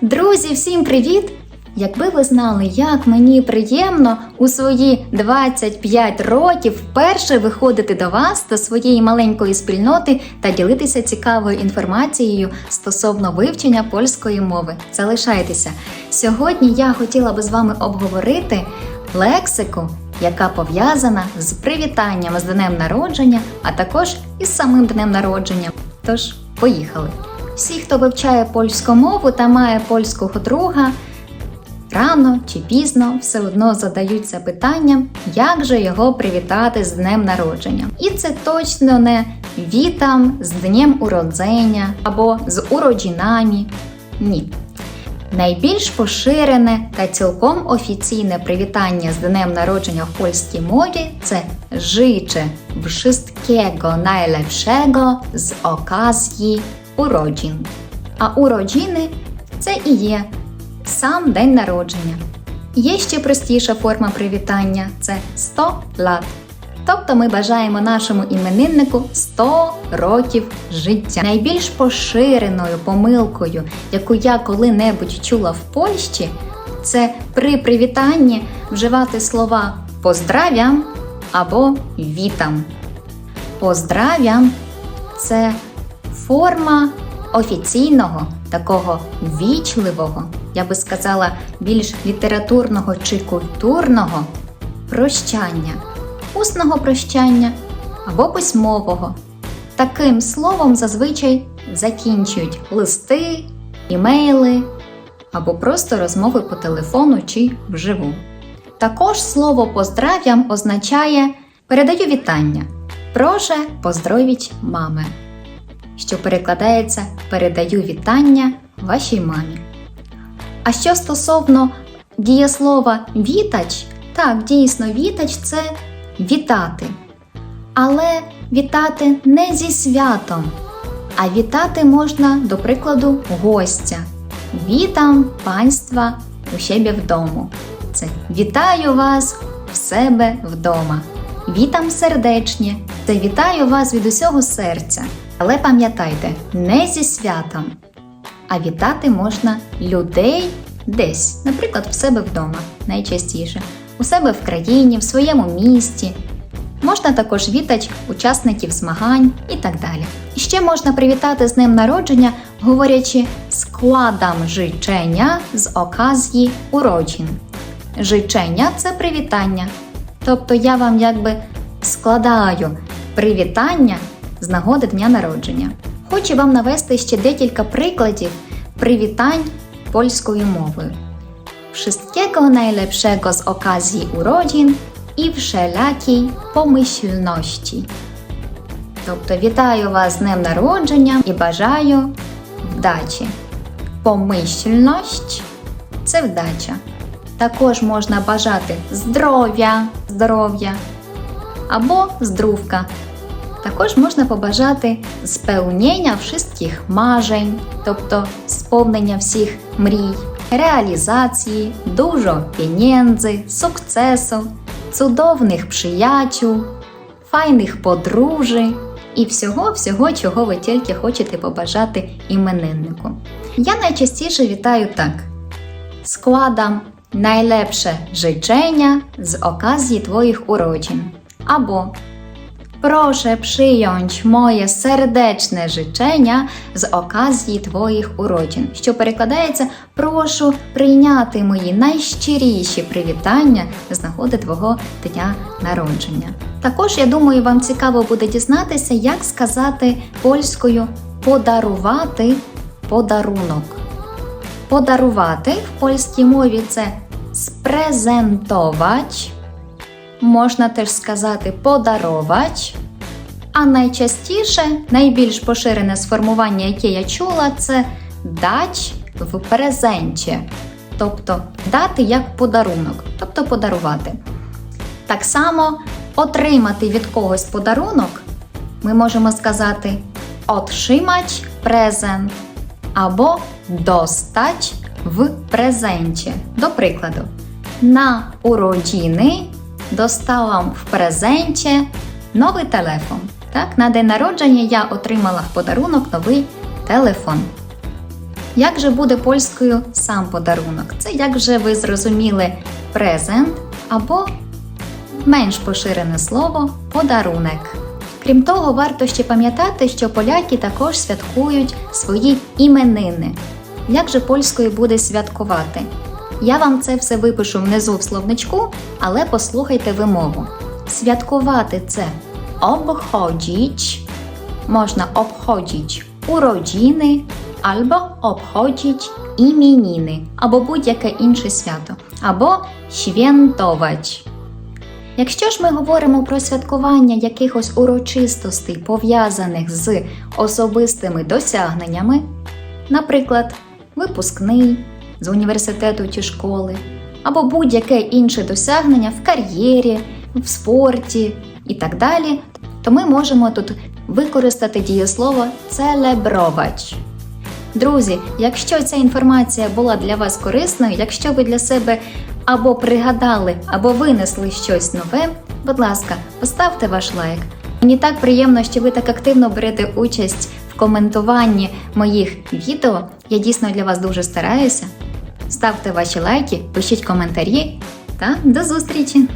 Друзі, всім привіт! Якби ви знали, як мені приємно у свої 25 років вперше виходити до вас, до своєї маленької спільноти та ділитися цікавою інформацією стосовно вивчення польської мови. Залишайтеся. Сьогодні я хотіла би з вами обговорити лексику, яка пов'язана з привітанням з днем народження, а також із самим днем народження. Тож, поїхали! Всі, хто вивчає польську мову та має польського друга, рано чи пізно все одно задаються питанням, як же його привітати з днем народження. І це точно не вітам з днем уродження або з уроджинами. Ні. Найбільш поширене та цілком офіційне привітання з днем народження в польській мові це życzę wszystkiego najlepszego з okazji urodzin. А уроджини це і є сам день народження. Є ще простіша форма привітання це 100 лат. Тобто ми бажаємо нашому імениннику 100 років життя. Найбільш поширеною помилкою, яку я коли-небудь чула в Польщі, це при привітанні вживати слова поздравям або вітам. Поздравям це форма офіційного, такого вічливого, я би сказала, більш літературного чи культурного прощання, усного прощання або письмового. Таким словом зазвичай закінчують листи, імейли або просто розмови по телефону чи вживу. Також слово поздрав'ям означає передаю вітання. Проше поздровіть мами, що перекладається передаю вітання вашій мамі. А що стосовно дієслова вітач, так, дійсно, вітач це вітати. Але вітати не зі святом, а вітати можна, до прикладу, гостя. Вітам панства у себе вдому. Це вітаю вас в себе вдома. Вітам сердечні. Це вітаю вас від усього серця. Але пам'ятайте, не зі святом, а вітати можна людей десь, наприклад, в себе вдома найчастіше, у себе в країні, в своєму місті. Можна також вітати учасників змагань і так далі. І ще можна привітати з днем народження, говорячи складам życzenia з оказії уроджин. Życzenia – це привітання. Тобто я вам якби складаю привітання з нагоди дня народження. Хочу вам навести ще декілька прикладів привітань польською мовою. Wszystkiego najlepszego z okazji urodzin і wszelakiej помисльності. Тобто вітаю вас з днем народження і бажаю вдачі. Помисльність – це вдача. Також можна бажати здоров'я, здоров'я або здрувка. Також можна побажати сповнення всіх мажень, тобто сповнення всіх мрій, реалізації, dużo pieniędzy, сукцесу, цудовних przyjaciół, файних подружжей і всього-всього, чого ви тільки хочете побажати імениннику. Я найчастіше вітаю так: складам найлепsze życzenia z okazji Twoich urodzin. Або Proszę przyjąć moje serdeczne życzenia з okazji Твоїх уроджин, що перекладається Прошу прийняти мої найщиріші привітання з нагоди Твого дня народження. Також я думаю, вам цікаво буде дізнатися, як сказати польською подарувати подарунок. Подарувати в польській мові це спрезентовать. Можна теж сказати подаровач. А найчастіше, найбільш поширене сформування, яке я чула, це дач в презенті. Тобто дати як подарунок, тобто подарувати. Так само отримати від когось подарунок ми можемо сказати otrzymać презент або достать в презенті. До прикладу, на уроджини dostałam w prezencie новий телефон. Так, на день народження я отримала в подарунок новий телефон. Як же буде польською сам подарунок? Це, як вже ви зрозуміли, презент або менш поширене слово подарунок. Крім того, варто ще пам'ятати, що поляки також святкують свої іменини. Як же польською буде святкувати? Я вам це все випишу внизу в словничку, але послухайте вимову. Святкувати це obchodzić, можна obchodzić urodziny або obchodzić imieniny, або будь-яке інше свято, або świętować. Якщо ж ми говоримо про святкування якихось урочистостей, пов'язаних з особистими досягненнями, наприклад, випускний з університету чи школи, або будь-яке інше досягнення в кар'єрі, в спорті і так далі, то ми можемо тут використати дієслово «целебровать». Друзі, якщо ця інформація була для вас корисною, якщо ви для себе або пригадали, або винесли щось нове, будь ласка, поставте ваш лайк. Мені так приємно, що ви так активно берете участь в коментуванні моїх відео. Я дійсно для вас дуже стараюся. Ставте ваші лайки, пишіть коментарі та до зустрічі!